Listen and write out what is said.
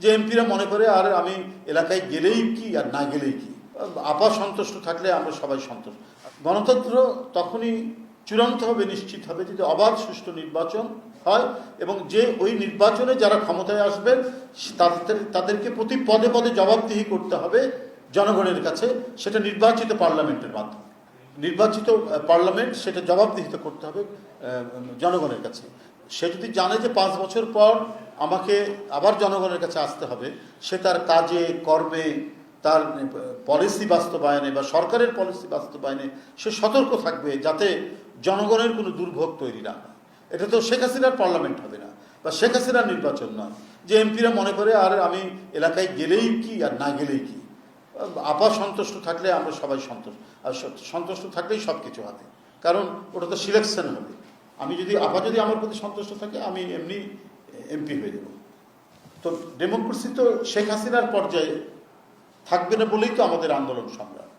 যে এমপিরা মনে করে, আর আমি এলাকায় গেলেই কি আর না গেলেই কি? আপা সন্তুষ্ট থাকলে আমরা সবাই সন্তুষ্ট। গণতন্ত্র তখনই চূড়ান্ত হবে নিশ্চিত হবে যদি অবাধ সুষ্ঠু নির্বাচন হয় এবং যে ওই নির্বাচনে যারা ক্ষমতায় আসবেন তাদের, তাদেরকে প্রতি পদে পদে জবাবদিহি করতে হবে জনগণের কাছে, সেটা নির্বাচিত পার্লামেন্টের মাধ্যমে। নির্বাচিত পার্লামেন্ট সেটা জবাবদিহিত করতে হবে জনগণের কাছে। সে যদি জানে যে পাঁচ বছর পর আমাকে আবার জনগণের কাছে আসতে হবে। সে তার কাজে, কর্মে, তার পলিসি বাস্তবায়নে বা সরকারের পলিসি বাস্তবায়নে সে সতর্ক থাকবে যাতে জনগণের কোনো দুর্ভোগ তৈরি না এটা তো শেখ হাসিনার পার্লামেন্ট হবে না বা শেখ হাসিনার নির্বাচন নয়। যে এমপিরা মনে করে, আর, আমি এলাকায় গেলেই কি আর না গেলেই কি? আপা সন্তুষ্ট থাকলে আমরা সবাই সন্তুষ্ট, আর সন্তুষ্ট থাকলেই সব কিছু হবে কারণ ওটা তো সিলেকশন হবে। আমি যদি, আপা যদি আমার প্রতি সন্তুষ্ট থাকে, আমি এমনি এমপি হয়ে যাব। তো ডেমোক্রেসি তো শেখ হাসিনার পর্যায়ে থাকবে না বলেই তো আমাদের আন্দোলন সংগ্রাম